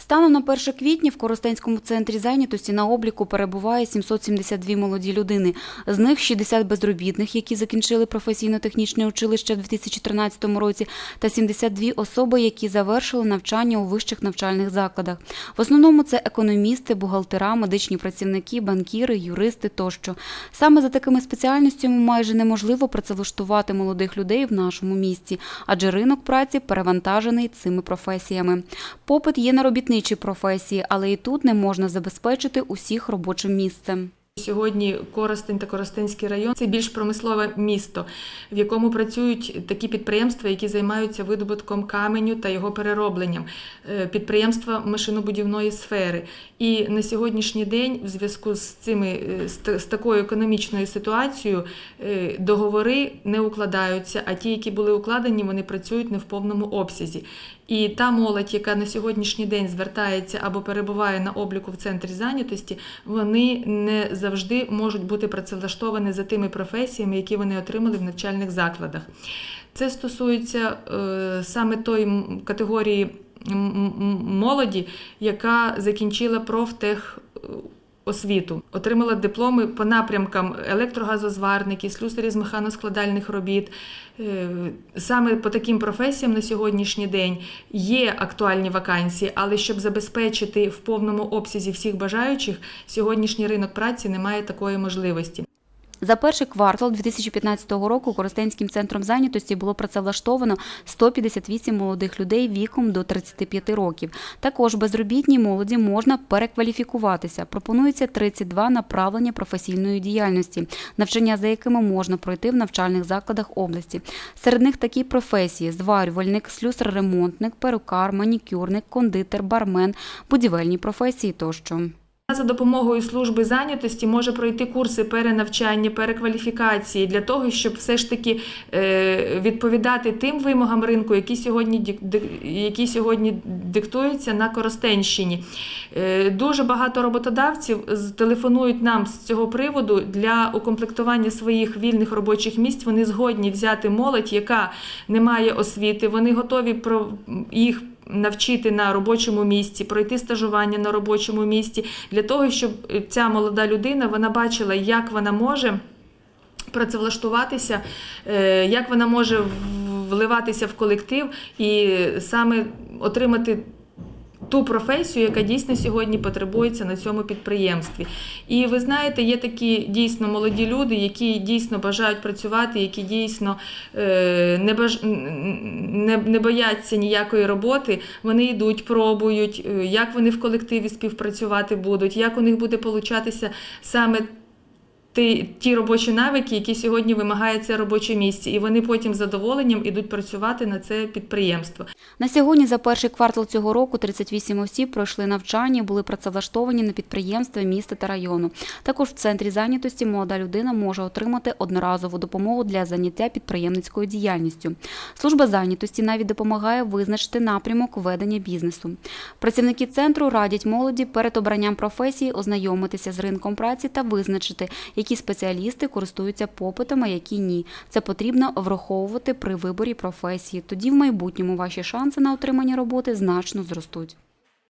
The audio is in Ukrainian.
Станом на 1 квітня в Коростенському центрі зайнятості на обліку перебуває 772 молоді людини. З них 60 безробітних, які закінчили професійно-технічне училище в 2013 році, та 72 особи, які завершили навчання у вищих навчальних закладах. В основному це економісти, бухгалтера, медичні працівники, банкіри, юристи тощо. Саме за такими спеціальностями майже неможливо працевлаштувати молодих людей в нашому місті, адже ринок праці перевантажений цими професіями. Попит є на робітничі професії, але і тут не можна забезпечити усіх робочим місцем. Сьогодні Коростень та Коростенський район це більш промислове місто, в якому працюють такі підприємства, які займаються видобутком каменю та його переробленням, е, підприємства машинобудівної сфери. І на сьогоднішній день, в зв'язку з цими е, з такою економічною ситуацією, е, договори не укладаються, а ті, які були укладені, вони працюють не в повному обсязі. І та молодь, яка на сьогоднішній день звертається або перебуває на обліку в центрі зайнятості, вони не завжди можуть бути працевлаштовані за тими професіями, які вони отримали в навчальних закладах. Це стосується е, саме тої категорії молоді, яка закінчила профтех. Освіту отримала дипломи по напрямкам електрогазозварники, слюсарі з механоскладальних робіт. Е, Саме по таким професіям на сьогоднішній день є актуальні вакансії, але щоб забезпечити в повному обсязі всіх бажаючих, сьогоднішній ринок праці не має такої можливості. За перший квартал 2015 року Коростенським центром зайнятості було працевлаштовано 158 молодих людей віком до 35 років. Також безробітній молоді можна перекваліфікуватися. Пропонується 32 направлення професійної діяльності, навчання за якими можна пройти в навчальних закладах області. Серед них такі професії: зварювальник, слюсар-ремонтник, перукар, манікюрник, кондитер, бармен, будівельні професії тощо. За допомогою служби зайнятості може пройти курси перенавчання, перекваліфікації для того, щоб все ж таки е, відповідати тим вимогам ринку, які сьогодні, які сьогодні диктуються на Коростенщині. Е, Дуже багато роботодавців телефонують нам з цього приводу для укомплектування своїх вільних робочих місць. Вони згодні взяти молодь, яка не має освіти. Вони готові про їх навчити на робочому місці, пройти стажування на робочому місці для того, щоб ця молода людина вона бачила, як вона може працевлаштуватися, е, як вона може вливатися в колектив і саме отримати. Ту професію, яка дійсно сьогодні потребується на цьому підприємстві. І ви знаєте, є такі дійсно молоді люди, які дійсно бажають працювати, які дійсно е, не, баж... не, бояться ніякої роботи. Вони йдуть, пробують, е, як вони в колективі співпрацювати будуть, як у них буде получатися саме ті, ті робочі навики, які сьогодні вимагає це робоче місце, і вони потім з задоволенням ідуть працювати на це підприємство. На сьогодні за перший квартал цього року 38 осіб пройшли навчання, були працевлаштовані на підприємства міста та району. Також в центрі зайнятості молода людина може отримати одноразову допомогу для заняття підприємницькою діяльністю. Служба зайнятості навіть допомагає визначити напрямок ведення бізнесу. Працівники центру радять молоді перед обранням професії ознайомитися з ринком праці та визначити, які спеціалісти користуються попитами, які ні. Це потрібно враховувати при виборі професії. Тоді в майбутньому ваші шанси на отримання роботи значно зростуть.